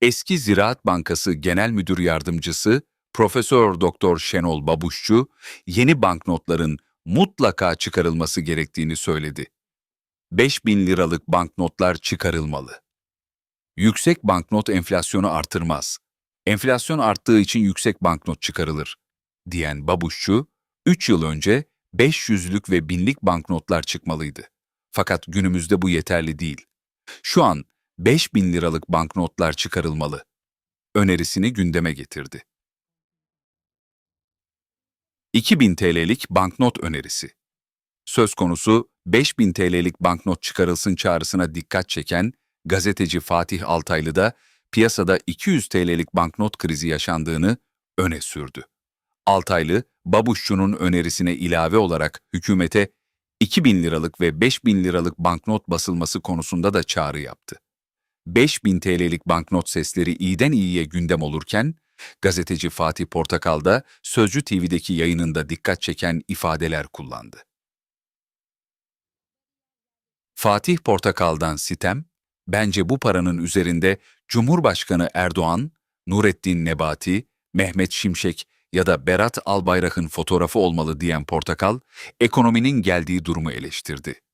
Eski Ziraat Bankası Genel Müdür Yardımcısı Profesör Doktor Şenol Babuşçu, yeni banknotların mutlaka çıkarılması gerektiğini söyledi. 5000 liralık banknotlar çıkarılmalı. Yüksek banknot enflasyonu artırmaz. Enflasyon arttığı için yüksek banknot çıkarılır, diyen Babuşçu, 3 yıl önce 500'lük ve binlik banknotlar çıkmalıydı. Fakat günümüzde bu yeterli değil. Şu an 5000 liralık banknotlar çıkarılmalı. Önerisini gündeme getirdi. 2000 TL'lik banknot önerisi. Söz konusu 5000 TL'lik banknot çıkarılsın çağrısına dikkat çeken gazeteci Fatih Altaylı da piyasada 200 TL'lik banknot krizi yaşandığını öne sürdü. Altaylı, Babuşçu'nun önerisine ilave olarak hükümete 2000 liralık ve 5000 liralık banknot basılması konusunda da çağrı yaptı. 5000 TL'lik banknot sesleri iyiden iyiye gündem olurken, gazeteci Fatih Portakal da Sözcü TV'deki yayınında dikkat çeken ifadeler kullandı. Fatih Portakal'dan sitem, bence bu paranın üzerinde Cumhurbaşkanı Erdoğan, Nurettin Nebati, Mehmet Şimşek ya da Berat Albayrak'ın fotoğrafı olmalı diyen Portakal, ekonominin geldiği durumu eleştirdi.